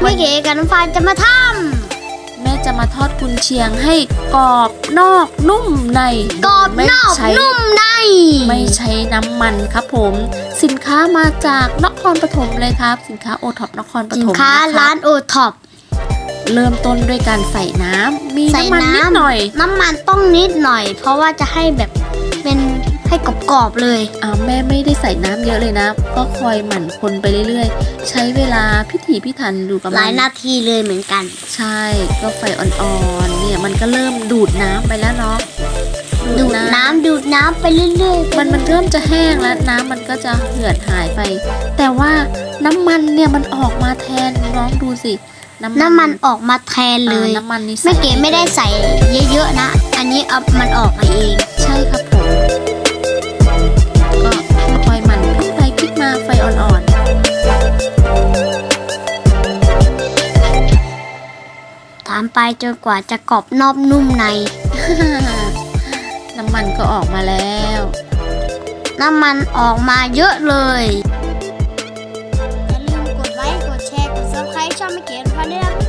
ไม่เก๋กับน้ำฟ้าจะมาทแม่จะมาทอดกุนเชียงให้กรอบนอกนุ่มในำกรอบไม่นอกใช้นุ่มใน ไม่ใช้น้ำมันครับผม สินค้ามาจากนครปฐมเลยครับ สินค้าโอท็อปนครปสินฐมค้านะคร้ารับนโอท็อปเริ่มต้นด้วยการใส่น้ำมีใส่น้ำมันนิดน้ำหน่อย น้ำมันต้องนิดหน่อย เพราะว่าจะให้แบบเป็น ให้กรอบๆเลยอ่าแม่ไม่ได้ใส่น้ำเยอะเลยนะ ก็คอยหมั่นคนไปเรื่อยๆ ใช้เวลาพิถีพิถันดูกับหมัลายนาทีเลยเหมือนกัน ใช่ ก็ไฟอ่อนๆ เนี่ยมันก็เริ่มดูดน้ำไปแล้วเนาะดูดน้ำดูดน้ำไปเรื่อยๆ มันมันเริ่มจะแห้งแล้วน้ำมันก็จะเหือดหายไป แต่ว่าน้ำมันเนี่ยมันออกมาแทนน้องดูสิ น้ำมันออกมาแทนเลยอ่าน้ำมันนี่ใส่แม่เก๋ไม่ได้ใส่เยอะๆนะ อันนี้เอามันออกมาเอง ใช่ครับามไปจนกว่าจะกรอบนอบนุ่มใน น้ำมันก็ออกมาแล้ว น้ำมันออกมาเยอะเลยอย่าลืมกดไลค์ กดแชร์ กดซับสไครต์ช่องไม่เกินพันด้วยนะ